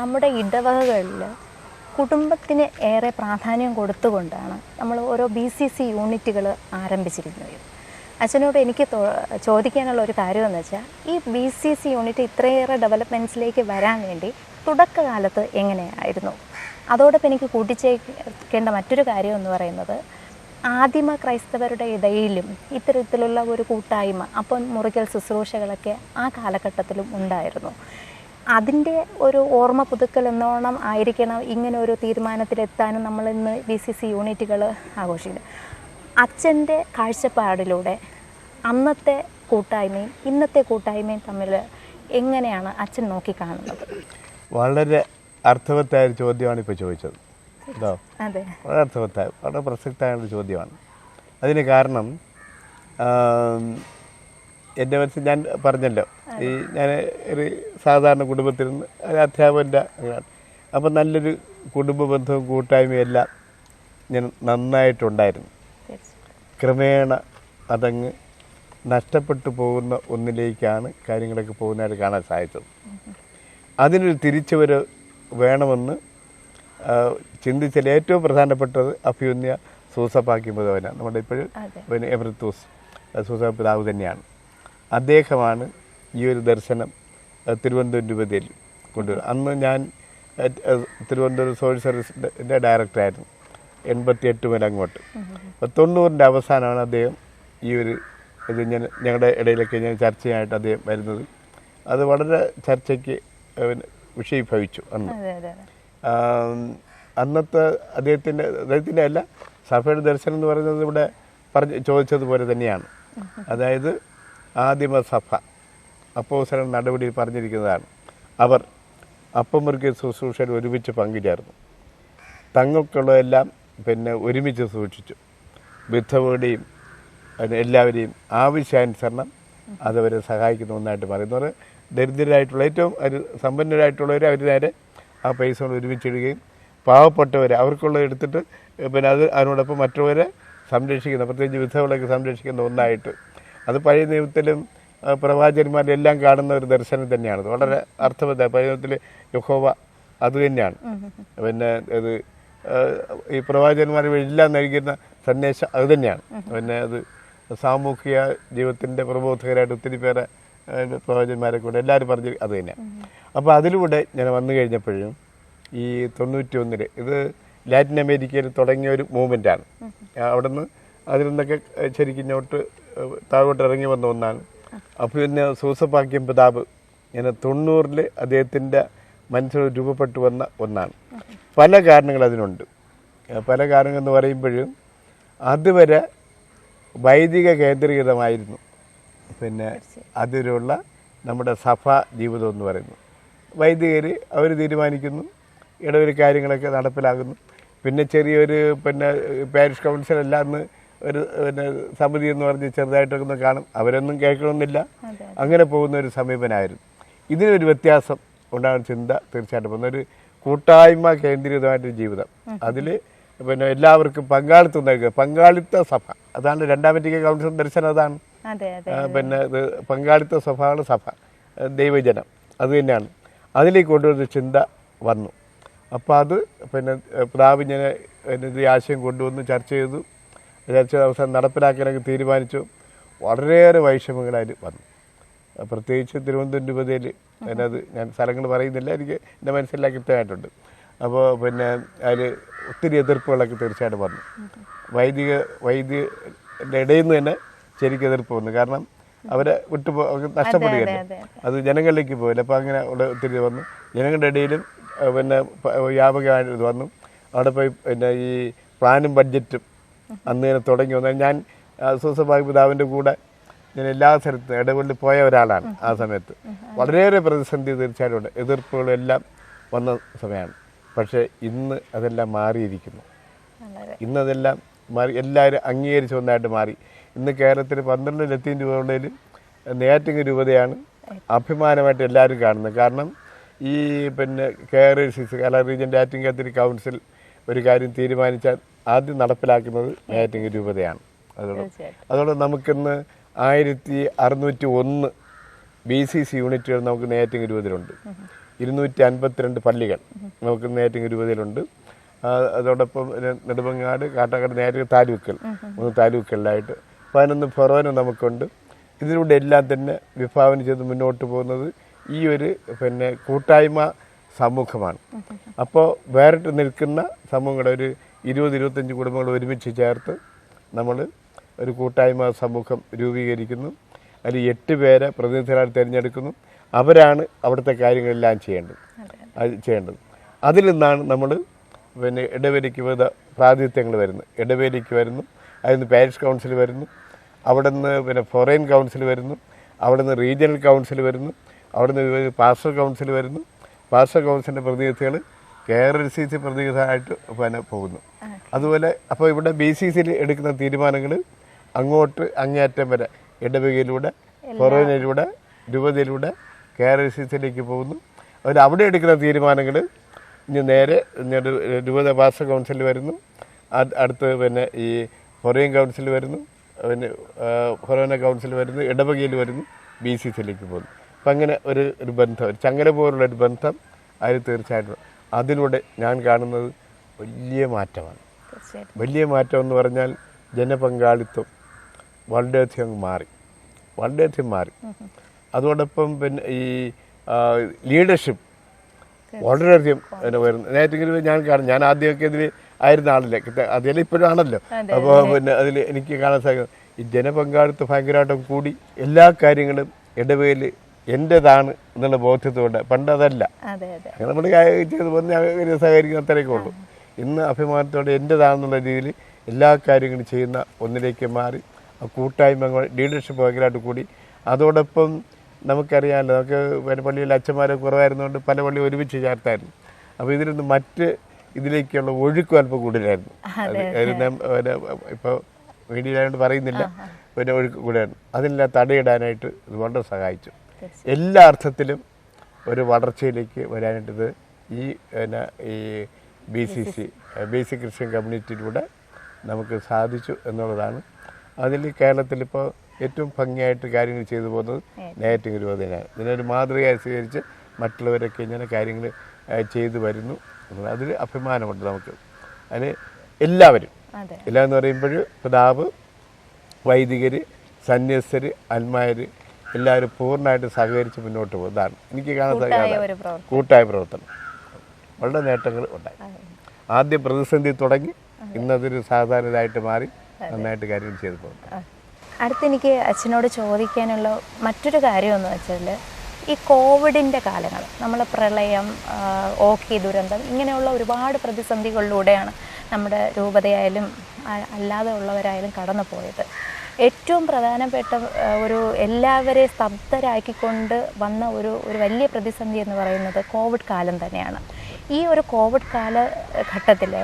നമ്മുടെ ഇടവകകളിൽ കുടുംബത്തിന് ഏറെ പ്രാധാന്യം കൊടുത്തുകൊണ്ടാണ് നമ്മൾ ഓരോ ബി സി സി യൂണിറ്റുകൾ ആരംഭിച്ചിരിക്കുന്നത്. അച്ഛനോട് എനിക്ക് ചോദിക്കാനുള്ള ഒരു കാര്യം എന്ന് വെച്ചാൽ ഈ ബി സി സി യൂണിറ്റ് ഇത്രയേറെ ഡെവലപ്മെന്റ്സിലേക്ക് വരാൻ വേണ്ടി തുടക്കകാലത്ത് എങ്ങനെയായിരുന്നു? അതോടൊപ്പം എനിക്ക് കൂട്ടിച്ചേർക്കേണ്ട മറ്റൊരു കാര്യം എന്ന് പറയുന്നത് ആദിമ ക്രൈസ്തവരുടെ ഇടയിലും ഇത്തരത്തിലുള്ള ഒരു കൂട്ടായ്മ അപ്പം മുറിക്കൽ ശുശ്രൂഷകളൊക്കെ ആ കാലഘട്ടത്തിലും ഉണ്ടായിരുന്നു. അതിന്റെ ഒരു ഓർമ്മ പുതുക്കൽ എന്നോണം ആയിരിക്കണം ഇങ്ങനെ ഒരു തീരുമാനത്തിലെത്താനും നമ്മൾ ഇന്ന് വി സി സി യൂണിറ്റുകൾ ആഘോഷിക്കുന്നത്. അച്ഛന്റെ കാഴ്ചപ്പാടിലൂടെ അന്നത്തെ കൂട്ടായ്മയും ഇന്നത്തെ കൂട്ടായ്മയും തമ്മിൽ എങ്ങനെയാണ് അച്ഛൻ നോക്കിക്കാണുന്നത്? വളരെ അർത്ഥവത്തായ ഒരു ചോദ്യമാണ് ഇപ്പോൾ ചോദിച്ചത്. കേട്ടോ വളരെ അർത്ഥവത്തായ വളരെ പ്രസക്തമായ ഒരു ചോദ്യമാണ്. അതിന് കാരണം എന്റെ മനസ്സിൽ ഞാൻ പറഞ്ഞല്ലോ ഈ ഞാൻ ഒരു സാധാരണ കുടുംബത്തിൽ നിന്ന് അധ്യാപകന്റെ അങ്ങനെയാണ് അപ്പം നല്ലൊരു കുടുംബ ബന്ധവും കൂട്ടായ്മയും എല്ലാം ഞാൻ നന്നായിട്ടുണ്ടായിരുന്നു. ക്രമേണ അതങ്ങ് നഷ്ടപ്പെട്ടു പോകുന്ന ഒന്നിലേക്കാണ് കാര്യങ്ങളൊക്കെ പോകുന്നതായിട്ട് കാണാൻ സാധിച്ചത്. അതിനൊരു തിരിച്ചുവരവ് വേണമെന്ന് ചിന്തിച്ചതിൽ ചിന്തിച്ചാൽ ഏറ്റവും പ്രധാനപ്പെട്ടത് അഭ്യുന്യ സൂസപ്പാക്കി മുതവനാണ് നമ്മുടെ ഇപ്പോഴും. പിന്നെ എമൃത്തൂസ് സൂസ പിതാവ് തന്നെയാണ്. അദ്ദേഹമാണ് ഈ ഒരു ദർശനം തിരുവനന്തപുരം രൂപതയിൽ കൊണ്ടുവരും അന്ന് ഞാൻ തിരുവനന്തപുരം സോഷ്യൽ സർവീസിന്റെ ഡയറക്ടറായിരുന്നു എൺപത്തി എട്ട് മുതൽ അങ്ങോട്ട്. അപ്പോൾ തൊണ്ണൂറിന്റെ അവസാനമാണ് അദ്ദേഹം ഈ ഒരു ഇത് ഞാൻ ഞങ്ങളുടെ ഇടയിലൊക്കെ ഞാൻ ചർച്ചയായിട്ട് അദ്ദേഹം വരുന്നത്. അത് വളരെ ചർച്ചയ്ക്ക് വിഷയിഭവിച്ചു അന്ന്. അന്നത്തെ അദ്ദേഹത്തിന്റെ അദ്ദേഹത്തിന്റെ അല്ല സഭയുടെ ദർശനം എന്ന് പറയുന്നത് ഇവിടെ പറഞ്ഞ് ചോദിച്ചതുപോലെ തന്നെയാണ്. അതായത് ആദിമസഭ. അപ്പോസരം നടപടി പറഞ്ഞിരിക്കുന്നതാണ്. അവർ അപ്പമുറുക്കിയ ശുശ്രൂഷയിൽ ഒരുമിച്ച് പങ്കുചേർന്നു തങ്ങൾക്കുള്ളതെല്ലാം പിന്നെ ഒരുമിച്ച് സൂക്ഷിച്ചു. വിധവയുടെയും എല്ലാവരെയും ആവശ്യാനുസരണം അതവരെ സഹായിക്കുന്ന ഒന്നായിട്ട് പറഞ്ഞാൽ ദരിദ്രരായിട്ടുള്ള ഏറ്റവും ഒരു സമ്പന്നരായിട്ടുള്ളവർ അവർ നേരെ ആ പൈസ കൊണ്ട് ഒരുമിച്ചിടുകയും പാവപ്പെട്ടവരെ അവർക്കുള്ളത് എടുത്തിട്ട് പിന്നെ അത് അതിനോടൊപ്പം മറ്റുള്ളവരെ സംരക്ഷിക്കുന്ന പ്രത്യേകിച്ച് വിധവകളൊക്കെ സംരക്ഷിക്കുന്ന ഒന്നായിട്ട്. അത് പഴയ നിയമത്തിലും ആ, പ്രവാചകന്മാരിലും എല്ലാം കാണുന്ന ഒരു ദർശനം തന്നെയാണ് വളരെ അർത്ഥവത്ത പഴയ യഹോവ അത് തന്നെയാണ്. പിന്നെ അത് ഈ പ്രവാചകന്മാർ എല്ലാം നൽകുന്ന സന്ദേശം അത് തന്നെയാണ്. പിന്നെ അത് സാമൂഹിക ജീവിതത്തിന്റെ പ്രബോധകരായിട്ട് ഒത്തിരി പേരെ പ്രവാചകന്മാരെ കൂടെ എല്ലാവരും പറഞ്ഞ് അത് തന്നെയാണ് അപ്പോൾ അതിലൂടെ ഞാൻ വന്നു കഴിഞ്ഞപ്പോഴും ഈ തൊണ്ണൂറ്റി ഒന്നിൽ ഇത് ലാറ്റിൻ അമേരിക്കയിൽ തുടങ്ങിയ ഒരു മൂവ്മെന്റാണ് അവിടുന്ന് അതിൽ നിന്നൊക്കെ ശരിക്കും ഇങ്ങോട്ട് താഴോട്ട് ഇറങ്ങി വന്ന ഒന്നാണ് അപ്പോൾ പിന്നെ സൂസപ്പാക്യം പിതാവ് ഇങ്ങനെ തൊണ്ണൂറിൽ അദ്ദേഹത്തിന്റെ മനസ്സിൽ രൂപപ്പെട്ടു വന്ന ഒന്നാണ്. പല കാരണങ്ങൾ അതിനുണ്ട്. പല കാരണങ്ങൾ എന്ന് പറയുമ്പോഴും അതുവരെ വൈദിക കേന്ദ്രീകൃതമായിരുന്നു. പിന്നെ അതിലുള്ള നമ്മുടെ സഭാ ജീവിതം എന്ന് പറയുന്നു. വൈദികർ അവർ തീരുമാനിക്കുന്നു ഇടവരി കാര്യങ്ങളൊക്കെ നടപ്പിലാകുന്നു പിന്നെ ചെറിയൊരു പിന്നെ പാരിഷ് അന്ന് ഒരു പിന്നെ സമിതി എന്ന് പറഞ്ഞ് ചെറുതായിട്ടൊക്കെ ഒന്ന് കാണും. അവരൊന്നും കേൾക്കണമെന്നില്ല. അങ്ങനെ പോകുന്ന ഒരു സമീപനമായിരുന്നു ഇതിനൊരു വ്യത്യാസം ഉണ്ടാകുന്ന ചിന്ത തീർച്ചയായിട്ടും. ഒരു കൂട്ടായ്മ കേന്ദ്രീതമായിട്ടൊരു ജീവിതം. അതിൽ പിന്നെ എല്ലാവർക്കും പങ്കാളിത്തം നൽകുക. പങ്കാളിത്ത സഭ. അതാണ് രണ്ടാം വറ്റിക്കൻ കൗൺസിൽ ദർശനം അതാണ്. അതെ അതെ പിന്നെ ഇത് പങ്കാളിത്ത സഭയാണ് സഭ. ദൈവജനം. അത് തന്നെയാണ്. അതിലേക്ക് കൊണ്ടുവരുന്ന ചിന്ത വന്നു. അപ്പോൾ അത് പിന്നെ പ്രാവിഞ്ഞനെ ഇത് ആശയം കൊണ്ടുവന്ന് ചർച്ച ചെയ്തു. ചർച്ച ദിവസം അവസാനം നടപ്പിലാക്കാനൊക്കെ തീരുമാനിച്ചു. വളരെയേറെ വൈഷമ്യങ്ങളായി വന്നു. പ്രത്യേകിച്ച് തിരുവനന്തപുരം രൂപതയിൽ അതിനകത്ത് ഞാൻ സ്ഥലങ്ങൾ പറയുന്നില്ല. എനിക്ക് എന്റെ മനസ്സിലാക്കി കൃത്യമായിട്ടുണ്ട്. അപ്പോൾ പിന്നെ അതിൽ ഒത്തിരി എതിർപ്പുകളൊക്കെ തീർച്ചയായിട്ടും വന്നു. വൈദിക വൈദികരുടെ ഇടയിൽ നിന്ന് തന്നെ ശരിക്കും എതിർപ്പ് വന്നു. കാരണം അവരെ വിട്ടുപോ നഷ്ടപ്പെടുകയല്ല? അത് ജനങ്ങളിലേക്ക് പോയില്ല. അപ്പോൾ അങ്ങനെ ഉള്ള ഒത്തിരി വന്നു. ജനങ്ങളുടെ ഇടയിലും പിന്നെ വ്യാപകമായിട്ട് ഇത് വന്നു. അവിടെ പോയി പിന്നെ ഈ പ്ലാനും ബഡ്ജറ്റും അന്ന് തന്നെ തുടങ്ങി വന്നാൽ ഞാൻ സുസഭാഗ് പിതാവിന്റെ കൂടെ ഞാൻ എല്ലാ സ്ഥലത്തും ഇടപെടലിൽ പോയ ഒരാളാണ് ആ സമയത്ത്. വളരെയേറെ പ്രതിസന്ധി തീർച്ചയായിട്ടും ഉണ്ട്. എതിർപ്പുകളും എല്ലാം വന്ന സമയമാണ്. പക്ഷേ ഇന്ന് അതെല്ലാം മാറിയിരിക്കുന്നു. ഇന്നതെല്ലാം മാറി എല്ലാവരും അംഗീകരിച്ച ഒന്നായിട്ട് മാറി. ഇന്ന് കേരളത്തിൽ പന്ത്രണ്ട് ലക്ഷം രൂപയുള്ളതിൽ നെയ്യാറ്റിങ്ങ് രൂപതയാണ് അഭിമാനമായിട്ട് എല്ലാവരും കാണുന്നത്. കാരണം ഈ പിന്നെ K R C C Kerala region darting കത്തിരി കൗൺസിൽ ഒരു കാര്യം തീരുമാനിച്ചാൽ ആദ്യം നടപ്പിലാക്കുന്നത് നെയ്യാറ്റിങ്ങ് രൂപതയാണ്. അതോടെ അതോടെ നമുക്കിന്ന് ആയിരത്തി അറുന്നൂറ്റി ഒന്ന് ബി സി സി യൂണിറ്റുകൾ നമുക്ക് നെയ്യാറ്റിൻ രൂപതയിലുണ്ട്. ഇരുന്നൂറ്റി അൻപത്തിരണ്ട് പള്ളികൾ നമുക്ക് നെയ്യാറ്റിൻ രൂപതയിലുണ്ട്. അതോടൊപ്പം നെടുമങ്ങാട് കാട്ടാക്കാട് നേരെ താലൂക്കൽ മൂന്ന് താലൂക്കുകളിലായിട്ട് പതിനൊന്ന് ഫെറോന നമുക്കുണ്ട്. ഇതിലൂടെ എല്ലാം തന്നെ വിഭാവനം ചെയ്ത് മുന്നോട്ട് പോകുന്നത് ഈ ഒരു പിന്നെ കൂട്ടായ്മ സമൂഹമാണ്. അപ്പോൾ വേറിട്ട് നിൽക്കുന്ന സമൂഹങ്ങളുടെ ഒരു ഇരുപത് ഇരുപത്തഞ്ച് കുടുംബങ്ങൾ ഒരുമിച്ച് ചേർത്ത് നമ്മൾ ഒരു കൂട്ടായ്മ സമൂഹം രൂപീകരിക്കുന്നു. അതിൽ എട്ട് പേരെ പ്രതിനിധികളായി തിരഞ്ഞെടുക്കുന്നു. അവരാണ് അവിടുത്തെ കാര്യങ്ങളെല്ലാം ചെയ്യേണ്ടത്. അത്. ചെയ്യേണ്ടത്. അതിൽ നിന്നാണ് നമ്മൾ പിന്നെ ഇടവേലിക്ക് വിവിധ പ്രാതിനിധ്യങ്ങൾ വരുന്നു ഇടവേലിക്ക് വരുന്നു. അതിൽ നിന്ന് പാരിഷ് കൗൺസിൽ വരുന്നു. അവിടെ നിന്ന് പിന്നെ ഫോറിൻ കൗൺസിൽ വരുന്നു. അവിടെ നിന്ന് റീജിയണൽ കൗൺസിൽ വരുന്നു. അവിടെ നിന്ന് പാസ്റ്റർ കൗൺസിൽ വരുന്നു. പാസ്റ്റർ കൗൺസിലിന്റെ പ്രതിനിധികൾ കെ ആർ സി സി പ്രതിനിധിയായിട്ട് പിന്നെ പോകുന്നു. അതുപോലെ അപ്പോൾ ഇവിടെ ബി സി സിയിൽ എടുക്കുന്ന തീരുമാനങ്ങൾ അങ്ങോട്ട് അങ്ങേയറ്റം വരെ ഇടവകയിലൂടെ കൊറോനയിലൂടെ രൂപതയിലൂടെ കെ ആർ സി സിയിലേക്ക് പോകുന്നു. അവർ അവിടെ എടുക്കുന്ന തീരുമാനങ്ങൾ ഇനി നേരെ രൂപത പാസ്റ്റർ കൗൺസിൽ വരുന്നു. അടുത്ത് പിന്നെ ഈ കൊറിയൻ കൗൺസിൽ വരുന്നു. പിന്നെ കൊറോന കൗൺസിൽ വരുന്നു. ഇടവകയിൽ വരുന്നു. ബി സി സിയിലേക്ക് പോകുന്നു. അപ്പം അങ്ങനെ ഒരു ഒരു ബന്ധം ഒരു ചങ്ങല പോലുള്ള ഒരു ബന്ധം അതിൽ തീർച്ചയായിട്ടും അതിലൂടെ ഞാൻ കാണുന്നത് വലിയ മാറ്റമാണ്. വലിയ മാറ്റം എന്ന് പറഞ്ഞാൽ ജനപങ്കാളിത്തം വളരെയധികം അങ്ങ് മാറി. വളരെയധികം മാറി. അതോടൊപ്പം പിന്നെ ഈ ലീഡർഷിപ്പ് വളരെയധികം വരുന്നു നേരത്തെ ഞാൻ കാണും. ഞാൻ ആദ്യമൊക്കെ ഇതിൽ ആയിരുന്ന ആളല്ലേ? അതിൽ ഇപ്പോഴും ആണല്ലോ അപ്പോൾ പിന്നെ അതിൽ എനിക്ക് കാണാൻ സാധിക്കും. ഈ ജനപങ്കാളിത്തം ഭയങ്കരമായിട്ടും കൂടി എല്ലാ കാര്യങ്ങളും ഇടവേൽ എന്റെതാണ് എന്നുള്ള ബോധ്യത്തോടെ പണ്ട് അതല്ല അതെ. അതെ നമ്മൾ ചെയ്ത് അങ്ങനെ സഹകരിക്കുന്ന അത്രയൊക്കെ ഉള്ളൂ. ഇന്ന് അഭിമാനത്തോടെ എന്റെതാണെന്നുള്ള രീതിയിൽ എല്ലാ കാര്യങ്ങളും ചെയ്യുന്ന ഒന്നിലേക്ക് മാറി ആ കൂട്ടായ്മ ലീഡർഷിപ്പ് ഭയങ്കരമായിട്ട് കൂടി. അതോടൊപ്പം നമുക്കറിയാമല്ലോ നമുക്ക് പിന്നെ പള്ളിയിൽ അച്ഛന്മാരെ കുറവായിരുന്നുകൊണ്ട് പല പള്ളി ഒരുമിച്ച് ചേർത്തായിരുന്നു. അപ്പോൾ ഇതിൽ നിന്ന് മറ്റ് ഇതിലേക്കുള്ള ഒഴുക്കും അല്പം കൂടുതലായിരുന്നു. ഇപ്പോൾ മീഡിയയിലായതുകൊണ്ട് പറയുന്നില്ല. പിന്നെ ഒഴുക്ക് കൂടുതലായിരുന്നു അതിനെല്ലാം തടയിടാനായിട്ട് ഇത് വളരെ സഹായിച്ചു. എല്ലാ അർത്ഥത്തിലും ഒരു വളർച്ചയിലേക്ക് വരാനായിട്ടിത് ഈ പിന്നെ ഈ B C C basic Christian കമ്മ്യൂണിറ്റിയിലൂടെ നമുക്ക് സാധിച്ചു എന്നുള്ളതാണ്. അതിൽ കേരളത്തിലിപ്പോൾ ഏറ്റവും ഭംഗിയായിട്ട് കാര്യങ്ങൾ ചെയ്തു പോകുന്നത് നെയ്യാറ്റിൻ ഗുരുവതിനാണ് ഇതിനൊരു മാതൃകയായി സ്വീകരിച്ച് മറ്റുള്ളവരൊക്കെ ഇങ്ങനെ കാര്യങ്ങൾ ചെയ്തു വരുന്നു അതിൽ അഭിമാനമുണ്ട് നമുക്ക്. അതിന് എല്ലാവരും. എല്ലാം എന്ന് പറയുമ്പോൾ പിതാവ് വൈദികർ സന്യസ്തർ അൽമാർ എല്ലാവരും പൂർണമായിട്ട് സഹകരിച്ച് മുന്നോട്ട് പോകും. ഇതാണ്. എനിക്ക് കാണാൻ കൂട്ടായ സാധിക്കുന്നത് പ്രവർത്തനം. കൂട്ടായ പ്രവർത്തനം. വളരെ നേട്ടങ്ങൾ ഉണ്ടായി. ആദ്യ പ്രതിസന്ധി തുടങ്ങി. ഇന്നതൊരു സാധാരണയായിട്ട് മാറി. നന്നായിട്ട് കാര്യങ്ങൾ ചെയ്തു പോകുന്നു അടുത്ത് എനിക്ക് അച്ഛനോട് ചോദിക്കാനുള്ള മറ്റൊരു കാര്യം എന്ന് വെച്ചാൽ ഈ കോവിഡിന്റെ കാലങ്ങൾ നമ്മൾ പ്രളയം ഓഖി ദുരന്തം ഇങ്ങനെയുള്ള ഒരുപാട് പ്രതിസന്ധികളിലൂടെയാണ് നമ്മുടെ രൂപതയായാലും അല്ലാതെ ഉള്ളവരായാലും കടന്നു പോയത് ഏറ്റവും പ്രധാനപ്പെട്ട ഒരു എല്ലാവരെയും സ്തബ്ധരാക്കിക്കൊണ്ട് വന്ന ഒരു ഒരു വലിയ പ്രതിസന്ധി എന്ന് പറയുന്നത് കോവിഡ് കാലം തന്നെയാണ്. ഈ ഒരു കോവിഡ് കാലഘട്ടത്തിൽ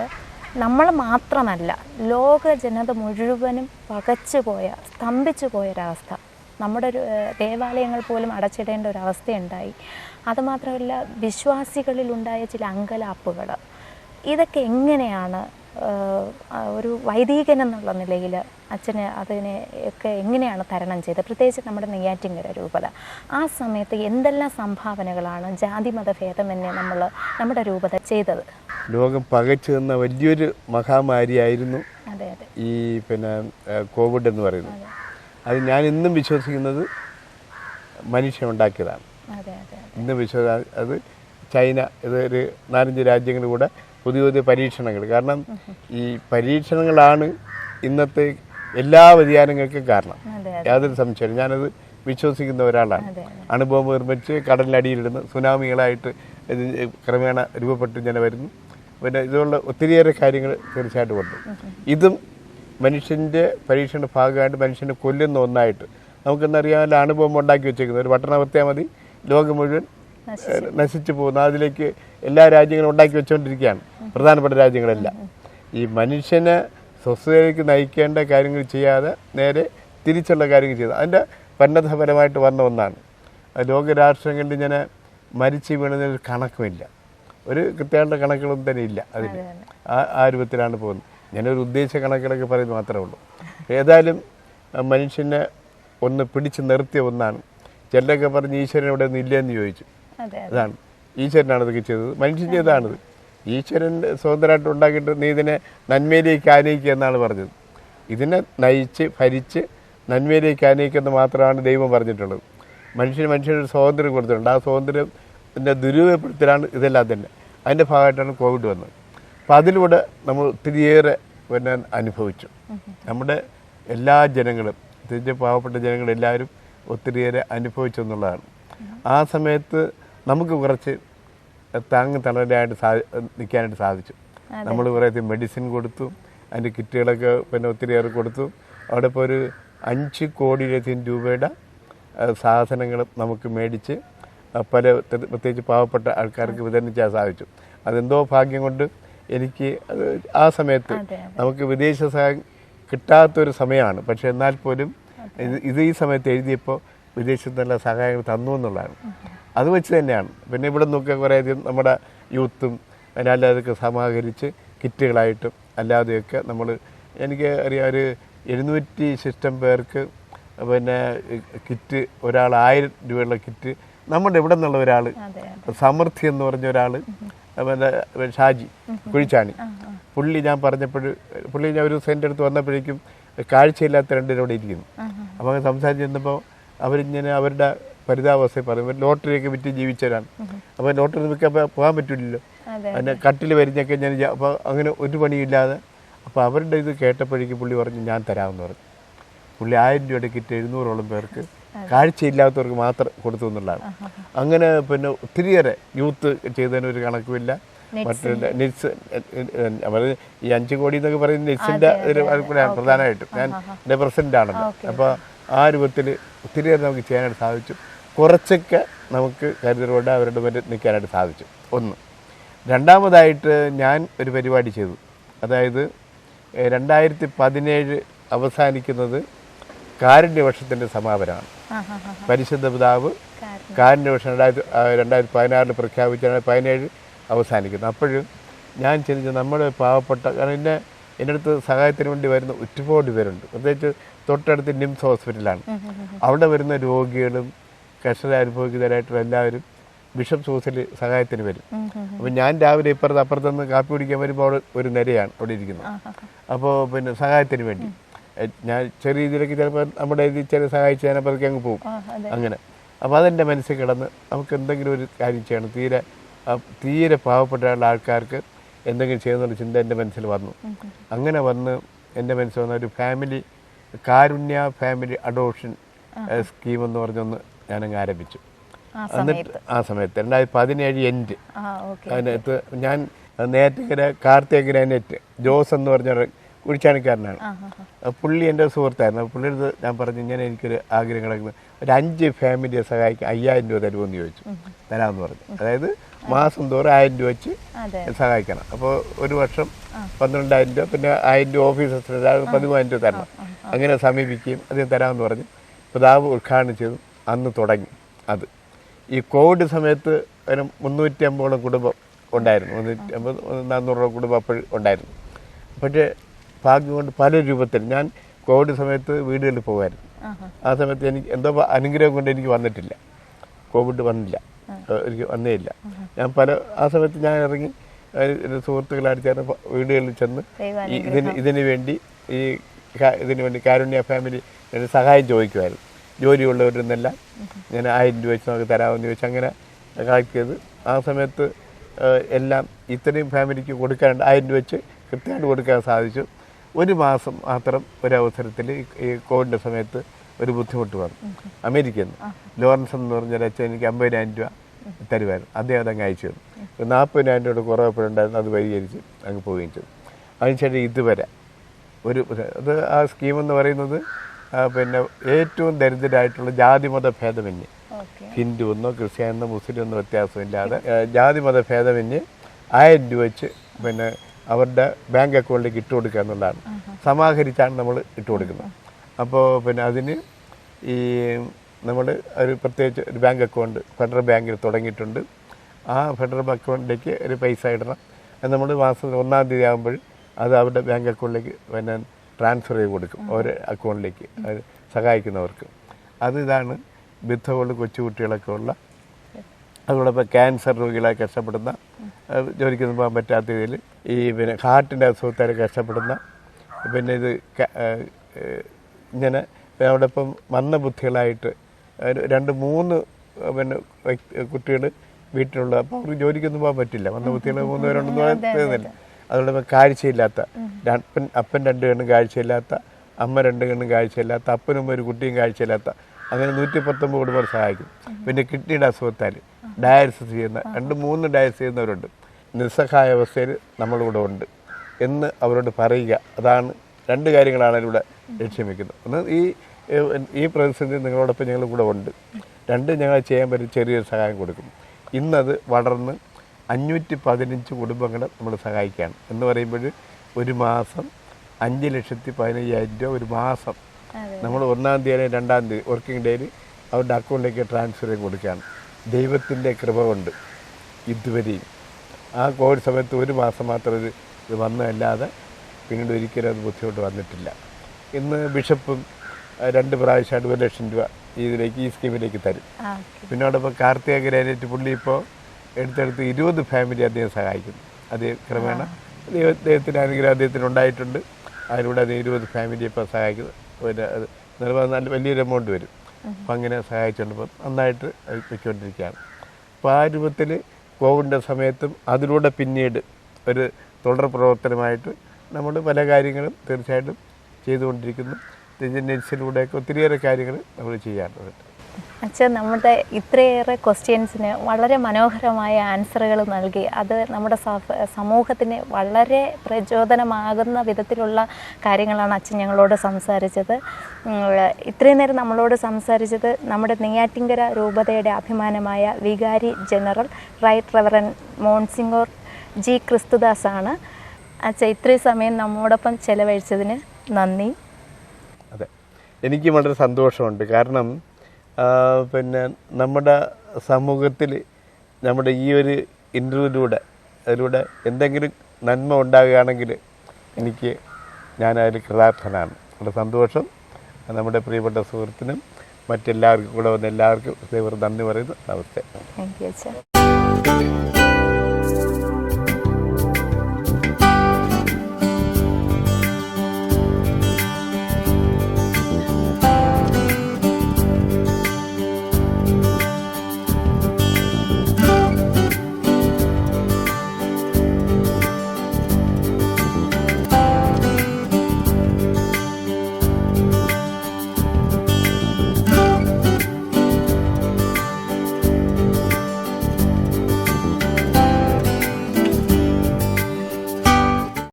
നമ്മൾ മാത്രമല്ല ലോക ജനത മുഴുവനും പകച്ചു പോയ സ്തംഭിച്ചു പോയ ഒരവസ്ഥ നമ്മുടെ ഒരു ദേവാലയങ്ങൾ പോലും അടച്ചിടേണ്ട ഒരു അവസ്ഥയുണ്ടായി. അതുമാത്രമല്ല വിശ്വാസികളിലുണ്ടായ ചില അങ്കലാപ്പുകൾ ഇതൊക്കെ എങ്ങനെയാണ് ഒരു വൈദികൻ എന്നുള്ള നിലയിൽ അച്ഛന് അതിനെ ഒക്കെ എങ്ങനെയാണ് തരണം ചെയ്തത്? പ്രത്യേകിച്ച് നമ്മുടെ നെയ്യാറ്റിങ്കര രൂപത. ആ സമയത്ത് എന്തെല്ലാം സംഭാവനകളാണ് ജാതിമത ഭേദമന്യേ നമ്മൾ നമ്മുടെ രൂപത ചെയ്തത്? ലോകം പകച്ചു നിന്ന വലിയൊരു മഹാമാരിയായിരുന്നു അതെ അതെ. ഈ പിന്നെ കോവിഡ് എന്ന് പറയുന്നത്. അത്. ഞാൻ ഇന്നും വിശ്വസിക്കുന്നത് മനുഷ്യൻ ഉണ്ടാക്കിയതാണ്. ഇന്ന് വിശ്വസ അത് ചൈന ഇത് ഒരു നാലഞ്ച് രാജ്യങ്ങളുടെ കൂടെ പുതിയ പുതിയ പരീക്ഷണങ്ങൾ. കാരണം ഈ പരീക്ഷണങ്ങളാണ് ഇന്നത്തെ എല്ലാ വ്യതിയാനങ്ങൾക്കും കാരണം. യാതൊരു സംശയമില്ല ഞാനത് വിശ്വസിക്കുന്ന ഒരാളാണ്. അണുബോംബ് നിർമ്മിച്ച് കടലിനടിയിലിടുന്നു. സുനാമികളായിട്ട് ഇത് ക്രമേണ രൂപപ്പെട്ട് ഇങ്ങനെ വരുന്നു. പിന്നെ ഇതുള്ള ഒത്തിരിയേറെ കാര്യങ്ങൾ തീർച്ചയായിട്ടും ഉണ്ട്. ഇതും മനുഷ്യന്റെ പരീക്ഷണ ഭാഗമായിട്ട് മനുഷ്യനെ കൊല്ലുന്ന ഒന്നായിട്ട് നമുക്കെന്നറിയാമല്ലോ അണുബോംബ് ഉണ്ടാക്കി വെച്ചേക്കുന്നത്. ഒരു പട്ടണം എത്തിയാൽ മതി. ലോകം മുഴുവൻ നശിച്ചു. പോകുന്നു. അതിലേക്ക് എല്ലാ രാജ്യങ്ങളും ഉണ്ടാക്കി വെച്ചുകൊണ്ടിരിക്കുകയാണ്. പ്രധാനപ്പെട്ട രാജ്യങ്ങളെല്ലാം. ഈ മനുഷ്യനെ സ്വസ്ഥതയിലേക്ക് നയിക്കേണ്ട കാര്യങ്ങൾ ചെയ്യാതെ നേരെ തിരിച്ചുള്ള കാര്യങ്ങൾ ചെയ്തു. അതിന്റെ പരിണതഫലമായിട്ട് വന്ന ഒന്നാണ്. ലോകരാഷ്ട്രം ലോകരാഷ്ട്രങ്ങളിൽ ഇങ്ങനെ മരിച്ചു വീണതിന് ഒരു കണക്കുമില്ല. ഒരു കൃത്യമായിട്ട് കണക്കുകളൊന്നും തന്നെ ഇല്ല അതിന്. ആ ആ രൂപത്തിലാണ് പോകുന്നത്. ഞാനൊരു ഉദ്ദേശ കണക്കുകളൊക്കെ പറയുന്നത് മാത്രമേ ഉള്ളൂ. ഏതായാലും മനുഷ്യനെ ഒന്ന് പിടിച്ചു നിർത്തിയ ഒന്നാണ്. ചിലരൊക്കെ പറഞ്ഞ് ഈശ്വരൻ ഇവിടെ ഒന്നും ചോദിച്ചു. അതാണ്. ഈശ്വരനാണ് ഇതൊക്കെ ചെയ്തത്. മനുഷ്യൻ ചെയ്തതാണിത് ഈശ്വരൻ സ്വതന്ത്രമായിട്ട് ഉണ്ടാക്കിയിട്ട് നീ ഇതിനെ നന്മയിലേക്ക് ആനയിക്കുക എന്നാണ് പറഞ്ഞത്. ഇതിനെ നയിച്ച് ഭരിച്ച് നന്മയിലേക്ക് ആനയിക്കുമെന്ന് മാത്രമാണ് ദൈവം പറഞ്ഞിട്ടുള്ളത്. മനുഷ്യന് മനുഷ്യനൊരു സ്വാതന്ത്ര്യം കൊടുത്തിട്ടുണ്ട്. ആ സ്വാതന്ത്ര്യത്തിന്റെ ദുരുപയോഗപ്പെടുത്തലാണ് ഇതെല്ലാം തന്നെ. അതിന്റെ ഭാഗമായിട്ടാണ് കോവിഡ് വന്നത്. അപ്പം അതിലൂടെ നമ്മൾ ഒത്തിരിയേറെ പിന്നെ അനുഭവിച്ചു. നമ്മുടെ എല്ലാ ജനങ്ങളും തിരിച്ച് പാവപ്പെട്ട ജനങ്ങളെല്ലാവരും ഒത്തിരിയേറെ അനുഭവിച്ചു എന്നുള്ളതാണ്. ആ സമയത്ത് നമുക്ക് കുറച്ച് താങ്ങ് തളരായിട്ട് സാ നിൽക്കാനായിട്ട് സാധിച്ചു. നമ്മൾ കുറേ മെഡിസിൻ കൊടുത്തു അതിന്റെ കിറ്റുകളൊക്കെ പിന്നെ ഒത്തിരിയേറെ കൊടുത്തു. അവിടെ ഇപ്പോൾ ഒരു അഞ്ച് കോടിയിലധികം രൂപയുടെ സാധനങ്ങൾ നമുക്ക് മേടിച്ച് പല പ്രത്യേകിച്ച് പാവപ്പെട്ട ആൾക്കാർക്ക് വിതരണം ചെയ്യാൻ സാധിച്ചു. അതെന്തോ ഭാഗ്യം കൊണ്ട് എനിക്ക് ആ സമയത്ത് നമുക്ക് വിദേശ സഹായം കിട്ടാത്തൊരു സമയമാണ്. പക്ഷേ എന്നാൽ പോലും ഇത് ഈ സമയത്ത് എഴുതിയപ്പോൾ വിദേശത്തുള്ള സഹായങ്ങൾ തന്നു എന്നുള്ളതാണ്. അത് വെച്ച് തന്നെയാണ്. പിന്നെ ഇവിടെ നിന്നൊക്കെ കുറേയധികം നമ്മുടെ യൂത്തും അല്ലാതൊക്കെ സമാഹരിച്ച് കിറ്റുകളായിട്ടും അല്ലാതെയൊക്കെ നമ്മൾ എനിക്ക് അറിയാം ഒരു എഴുന്നൂറ്റി സിസ്റ്റം പേർക്ക് പിന്നെ കിറ്റ് ഒരാൾ ആയിരം രൂപയുള്ള കിറ്റ് നമ്മുടെ ഇവിടെ നിന്നുള്ള ഒരാൾ സമൃദ്ധി എന്ന് പറഞ്ഞ ഒരാൾ പിന്നെ ഷാജി കുഴിച്ചാണി. പുള്ളി ഞാൻ പറഞ്ഞപ്പോൾ പുള്ളി ഞാൻ ഒരു സെന്റ് അടുത്ത് വന്നപ്പോഴേക്കും കാഴ്ചയില്ലാത്ത രണ്ടുപേരും അവിടെ ഇരിക്കുന്നു. അപ്പോൾ അങ്ങനെ സംസാരിച്ച് ചെന്നപ്പോൾ അവരിങ്ങനെ അവരുടെ പരിതാവസ്ഥ പറയും ലോട്ടറിയൊക്കെ വിറ്റ് ജീവിച്ചവരാണ്. അപ്പോൾ ലോട്ടറി വിൽക്കാൻ പോകാൻ പറ്റില്ലല്ലോ അതെ കട്ടിൽ വരിഞ്ഞൊക്കെ ഞാൻ അപ്പൊ അപ്പോൾ അങ്ങനെ ഒരു പണിയില്ലാതെ അപ്പോൾ അവരുടെ ഇത് കേട്ടപ്പോഴേക്കും പുള്ളി പറഞ്ഞു ഞാൻ തരാമെന്ന് പറഞ്ഞു. പുള്ളി ആയിരം രൂപയുടെ കിറ്റ് എഴുന്നൂറോളം പേർക്ക് കാഴ്ചയില്ലാത്തവർക്ക് മാത്രം കൊടുത്തു എന്നുള്ളതാണ്. അങ്ങനെ പിന്നെ ഒത്തിരിയേറെ യൂത്ത് ചെയ്തതിന് ഒരു കണക്കുമില്ല. മറ്റുള്ള നെറ്റ്സ് അവർ ഈ അഞ്ച് കോടി എന്നൊക്കെ പറയുന്നത് നെറ്റ്സിന്റെ ഒരു കൂടെയാണ് പ്രധാനമായിട്ടും. ഞാൻ എന്റെ പ്രസിഡന്റ് ആണല്ലോ അപ്പോൾ ആ രൂപത്തിൽ ഒത്തിരിയേറെ നമുക്ക് ചെയ്യാനായിട്ട് സാധിച്ചു. കുറച്ചൊക്കെ നമുക്ക് കരുതലോടെ അവരുടെ മുന്നിൽ നിൽക്കാനായിട്ട് സാധിച്ചു. ഒന്ന്. രണ്ടാമതായിട്ട് ഞാൻ ഒരു പരിപാടി ചെയ്തു. അതായത് രണ്ടായിരത്തി പതിനേഴ് അവസാനിക്കുന്നത് കാരുണ്യവർഷത്തിന്റെ സമാപനമാണ്. പരിശുദ്ധ പിതാവ് കാരണം കാരുണ്യവർഷം രണ്ടായിരത്തി രണ്ടായിരത്തി പതിനാറിൽ പ്രഖ്യാപിച്ച പതിനേഴ് അവസാനിക്കുന്നു അപ്പോഴും ഞാൻ ചിന്തിച്ചു നമ്മുടെ പാവപ്പെട്ട കാരണം എന്നെ എന്റെ അടുത്ത് സഹായത്തിന് വേണ്ടി വരുന്ന ഒരുപാട് പേരുണ്ട്. പ്രത്യേകിച്ച് തൊട്ടടുത്ത് നിംസ് ഹോസ്പിറ്റലാണ്. അവിടെ വരുന്ന രോഗികളും കഷ്ടത അനുഭവിക്കുന്നവരായിട്ടുള്ള എല്ലാവരും ബിഷപ്പ് ഹൗസിൽ സഹായത്തിന് വരും. അപ്പം ഞാൻ രാവിലെ ഇപ്പുറത്ത് അപ്പുറത്തുനിന്ന് കാപ്പി കുടിക്കാൻ വരുമ്പോൾ ഒരു നിരയാണ് അവിടെ ഇരിക്കുന്നത്. അപ്പോൾ പിന്നെ സഹായത്തിന് വേണ്ടി. ഞാൻ ചെറിയ രീതിയിലേക്ക് ചിലപ്പോൾ നമ്മുടെ ചില സഹായിച്ച് ഞാൻ അപ്പുറത്തേക്ക് അങ്ങ് പോകും. അങ്ങനെ. അപ്പോൾ അതെന്റെ മനസ്സിൽ കിടന്ന് നമുക്ക് എന്തെങ്കിലും ഒരു കാര്യം ചെയ്യണം. തീരെ തീരെ പാവപ്പെട്ട ആൾക്കാർക്ക് എന്തെങ്കിലും ചെയ്യുന്നുള്ള ചിന്ത എന്റെ മനസ്സിൽ വന്നു. അങ്ങനെ വന്ന് എന്റെ മനസ്സിൽ വന്ന ഒരു family Karunya family adoption scheme എന്ന് പറഞ്ഞൊന്ന് ഞാനങ്ങ് ആരംഭിച്ചു എന്നിട്ട് ആ സമയത്ത് രണ്ടായിരത്തി പതിനേഴ് എൻഡ് അതിനകത്ത് ഞാൻ നേറ്റിക്കര കാർത്തിക ഗ്രാനൈറ്റ് ജോസ് എന്ന് പറഞ്ഞ കുഴിച്ചാണിക്കാരനാണ് പുള്ളി എന്റെ സുഹൃത്തായിരുന്നു. പുള്ളിയുടെ അടുത്ത് ഞാൻ പറഞ്ഞു ഇങ്ങനെ എനിക്കൊരു ആഗ്രഹം കിടക്കുന്നത് ഒരു അഞ്ച് ഫാമിലിയെ സഹായിക്കാൻ അയ്യായിരം രൂപ തരുമെന്ന് ചോദിച്ചു. തരാമെന്ന് പറഞ്ഞു. അതായത് മാസം തോറും ആയിരം രൂപ വെച്ച് സഹായിക്കണം. അപ്പോൾ ഒരു വർഷം പന്ത്രണ്ടായിരം രൂപ പിന്നെ ആയിരം രൂപ ഓഫീസ് പതിമൂവായിരം രൂപ തരണം. അങ്ങനെ സമീപിക്കുകയും അത് തരാമെന്ന് പറഞ്ഞു. പിതാവ് ഉദ്ഘാടനം ചെയ്തു. അന്ന് തുടങ്ങി അത്. ഈ കോവിഡ് സമയത്ത് ഒരു മുന്നൂറ്റി അമ്പതോളം കുടുംബം ഉണ്ടായിരുന്നു. മുന്നൂറ്റി അമ്പത് നാന്നൂറോളം കുടുംബം അപ്പോൾ ഉണ്ടായിരുന്നു. പക്ഷേ ഭാഗ്യം കൊണ്ട് പല രൂപത്തിൽ ഞാൻ കോവിഡ് സമയത്ത് വീടുകളിൽ പോകുമായിരുന്നു ആ സമയത്ത് എനിക്ക് എന്തോ അനുഗ്രഹം കൊണ്ട് എനിക്ക് വന്നിട്ടില്ല. കോവിഡ് വന്നില്ല. എനിക്ക് വന്നേ ഇല്ല. ഞാൻ പല ആ സമയത്ത് ഞാൻ ഇറങ്ങി സുഹൃത്തുക്കളായിട്ട് ചേർന്ന് വീടുകളിൽ ചെന്ന്. ഇതിന് ഇതിന് വേണ്ടി ഈ ഇതിന് വേണ്ടി കാരുണ്യ ഫാമിലി സഹായം ചോദിക്കുമായിരുന്നു ജോലിയുള്ളവരിൽ നിന്നെല്ലാം ഞാൻ ആയിരം രൂപ വെച്ച് നമുക്ക് തരാമെന്ന് ചോദിച്ചു അങ്ങനെ കാക്കിയത്. ആ സമയത്ത് എല്ലാം ഇത്രയും ഫാമിലിക്ക് കൊടുക്കാണ്ട് ആയിരം രൂപ വെച്ച് കൃത്യമായിട്ട് കൊടുക്കാൻ സാധിച്ചു. ഒരു മാസം മാത്രം ഒരവസരത്തിൽ ഈ കോവിഡിന്റെ സമയത്ത് ഒരു ബുദ്ധിമുട്ട് വന്നു. അമേരിക്കയിൽ നിന്ന്. ലോറൻസ് എന്ന് പറഞ്ഞ അച്ഛൻ എനിക്ക് അമ്പതിനായിരം രൂപ തരുമായിരുന്നു. അദ്ദേഹം അതങ്ങ് അയച്ചു തന്നു. നാൽപ്പതിനായിരം രൂപയുടെ കുറവപ്പോഴുണ്ടായിരുന്നു അത് പരിഹരിച്ച് അങ്ങ് പോവുകയും ചെയ്തു. അതിനുശേഷം ഇതുവരെ ഒരു അത് ആ സ്കീമെന്ന് പറയുന്നത് പിന്നെ ഏറ്റവും ദരിദ്രരായിട്ടുള്ള ജാതിമത ഭേദമന്യേ. ഹിന്ദു എന്നോ ക്രിസ്ത്യാനെന്നോ മുസ്ലിം എന്നോ വ്യത്യാസമില്ലാതെ ജാതിമത ഭേദമന്യേ ആയിരം രൂപ വെച്ച് പിന്നെ അവരുടെ ബാങ്ക് അക്കൗണ്ടിലേക്ക് ഇട്ട് കൊടുക്കുക എന്നുള്ളതാണ്. സമാഹരിച്ചാണ് നമ്മൾ ഇട്ട് കൊടുക്കുന്നത്. അപ്പോൾ പിന്നെ അതിന് ഈ നമ്മൾ ഒരു പ്രത്യേകിച്ച് ഒരു ബാങ്ക് അക്കൗണ്ട് ഫെഡറൽ ബാങ്കിൽ തുടങ്ങിയിട്ടുണ്ട്. ആ ഫെഡറൽ അക്കൗണ്ടിലേക്ക് ഒരു പൈസ ഇടണം. നമ്മൾ മാസം ഒന്നാം തീയതി ആകുമ്പോൾ അത് അവരുടെ ബാങ്ക് അക്കൗണ്ടിലേക്ക് പിന്നെ ട്രാൻസ്ഫർ ചെയ്ത് കൊടുക്കും ഒരു അക്കൗണ്ടിലേക്ക് സഹായിക്കുന്നവർക്ക്. അത് ഇതാണ് ബിദ്ധമുള്ള കൊച്ചുകുട്ടികളൊക്കെ ഉള്ള അതോടൊപ്പം ക്യാൻസർ രോഗികളെ കഷ്ടപ്പെടുന്ന ജോലിക്ക് ജോലിക്കൊന്നും പോകാൻ പറ്റാത്ത രീതിയിൽ ഈ പിന്നെ ഹാർട്ടിന്റെ അസുഖത്താൽ കഷ്ടപ്പെടുന്ന പിന്നെ ഇത് ഇങ്ങനെ അതോടൊപ്പം മന്ദബുദ്ധികളായിട്ട് രണ്ട് മൂന്ന് പിന്നെ കുട്ടികൾ വീട്ടിലുള്ള അപ്പോൾ അവർക്ക് ജോലിക്കൊന്നും പോകാൻ പറ്റില്ല. മന്ദബുദ്ധികൾ മൂന്ന് പേരുണ്ടെന്ന് പറയുന്നില്ല. അതോടൊപ്പം കാഴ്ചയില്ലാത്ത. അപ്പൻ അപ്പൻ രണ്ട് കണ്ണും കാഴ്ചയില്ലാത്ത. അമ്മ രണ്ട് കണ്ണും കാഴ്ചയില്ലാത്ത. അപ്പനും ഒരു കുട്ടിയും കാഴ്ചയില്ലാത്ത. അങ്ങനെ നൂറ്റി പത്തൊമ്പത് കുടുംബം സഹായിക്കും. പിന്നെ കിഡ്നിയുടെ അസുഖത്താൽ ഡയാലിസിസ് ചെയ്യുന്ന രണ്ട് മൂന്ന് ഡയാലിസിസ് ചെയ്യുന്നവരുണ്ട്. നിസ്സഹായ അവസ്ഥയിൽ നമ്മളിവിടെ ഉണ്ട് എന്ന് അവരോട് പറയുക. അതാണ് രണ്ട് കാര്യങ്ങളാണ് ഇവിടെ ലക്ഷ്യം വെക്കുന്നത് ഒന്ന് ഈ ഈ പ്രതിസന്ധി നിങ്ങളോടൊപ്പം ഞങ്ങൾ കൂടെ ഉണ്ട്. രണ്ട് ഞങ്ങൾ ചെയ്യാൻ പറ്റും ചെറിയൊരു സഹായം കൊടുക്കും. ഇന്നത് വളർന്ന് അഞ്ഞൂറ്റി പതിനഞ്ച് കുടുംബങ്ങളെ നമ്മൾ സഹായിക്കുകയാണ്. എന്ന് പറയുമ്പോൾ ഒരു മാസം അഞ്ച് ലക്ഷത്തി പതിനയ്യായിരം രൂപ ഒരു മാസം. നമ്മൾ ഒന്നാം തീയതി രണ്ടാം തീയതി വർക്കിംഗ് ഡേയിൽ അവരുടെ അക്കൗണ്ടിലേക്ക് ട്രാൻസ്ഫർ ചെയ്ത് കൊടുക്കുകയാണ്. ദൈവത്തിന്റെ കൃപ കൊണ്ട് ഇതുവരെയും. ആ കോവിഡ് സമയത്ത് ഒരു മാസം മാത്രം ഇത് ഇത് വന്നതല്ലാതെ പിന്നീട് ഒരിക്കലും അത് ബുദ്ധിമുട്ട് വന്നിട്ടില്ല. ഇന്ന് ബിഷപ്പും രണ്ട് പ്രാവശ്യമായിട്ട് ഒരു ലക്ഷം രൂപ ഇതിലേക്ക് ഈ സ്കീമിലേക്ക് തരും. പിന്നോടൊപ്പം കാർത്തിക ഗ്രാനേറ്റ് പുള്ളി ഇപ്പോൾ എടുത്തെടുത്ത് ഇരുപത് ഫാമിലി അദ്ദേഹം സഹായിക്കുന്നു. അത് ക്രമേണ ദൈവ ദൈവത്തിന്റെ അനുഗ്രഹം അദ്ദേഹത്തിന് ഉണ്ടായിട്ടുണ്ട്. അതിലൂടെ അത് ഇരുപത് ഫാമിലി ഇപ്പോൾ സഹായിക്കുന്നു. പിന്നെ അത് നിർമ്മാണം നല്ല വലിയൊരു എമൗണ്ട് വരും. അപ്പം അങ്ങനെ സഹായിച്ചുകൊണ്ട് ഇപ്പം നന്നായിട്ട് അത് വെച്ചുകൊണ്ടിരിക്കുകയാണ് അപ്പോൾ ആ രൂപത്തിൽ കോവിഡിന്റെ സമയത്തും അതിലൂടെ പിന്നീട് ഒരു തുടർ പ്രവർത്തനമായിട്ട് നമ്മൾ പല കാര്യങ്ങളും തീർച്ചയായിട്ടും ചെയ്തുകൊണ്ടിരിക്കുന്നു. നെറ്റ്സിലൂടെയൊക്കെ ഒത്തിരിയേറെ കാര്യങ്ങൾ നമ്മൾ ചെയ്യാറുണ്ട്. അച്ഛൻ നമ്മുടെ ഇത്രയേറെ ക്വസ്റ്റ്യൻസിന് വളരെ മനോഹരമായ ആൻസറുകൾ നൽകി. അത് നമ്മുടെ സമൂഹത്തിന് വളരെ പ്രചോദനമാകുന്ന വിധത്തിലുള്ള കാര്യങ്ങളാണ് അച്ഛൻ ഞങ്ങളോട് സംസാരിച്ചത്. ഇത്രയും നേരം നമ്മളോട് സംസാരിച്ചത് നമ്മുടെ നെയ്യാറ്റിങ്കര രൂപതയുടെ അഭിമാനമായ വികാരി general right reverend monsignor G. Christudas ആണ് അച്ഛൻ ഇത്രയും സമയം നമ്മോടൊപ്പം ചെലവഴിച്ചതിന് നന്ദി. അതെ. എനിക്ക് വളരെ സന്തോഷമുണ്ട്. കാരണം പിന്നെ നമ്മുടെ സമൂഹത്തിൽ നമ്മുടെ ഈ ഒരു ഇന്റർവ്യൂവിലൂടെ അതിലൂടെ എന്തെങ്കിലും നന്മ ഉണ്ടാകുകയാണെങ്കിൽ എനിക്ക് ഞാൻ അതിൽ കൃതാർത്ഥനാണ്. നമ്മുടെ സന്തോഷം. നമ്മുടെ പ്രിയപ്പെട്ട സുഹൃത്തിനും മറ്റെല്ലാവർക്കും കൂടെ വന്ന എല്ലാവർക്കും ഹൃദയപൂർവം നന്ദി പറയുന്നു. നമസ്തേ. Thank you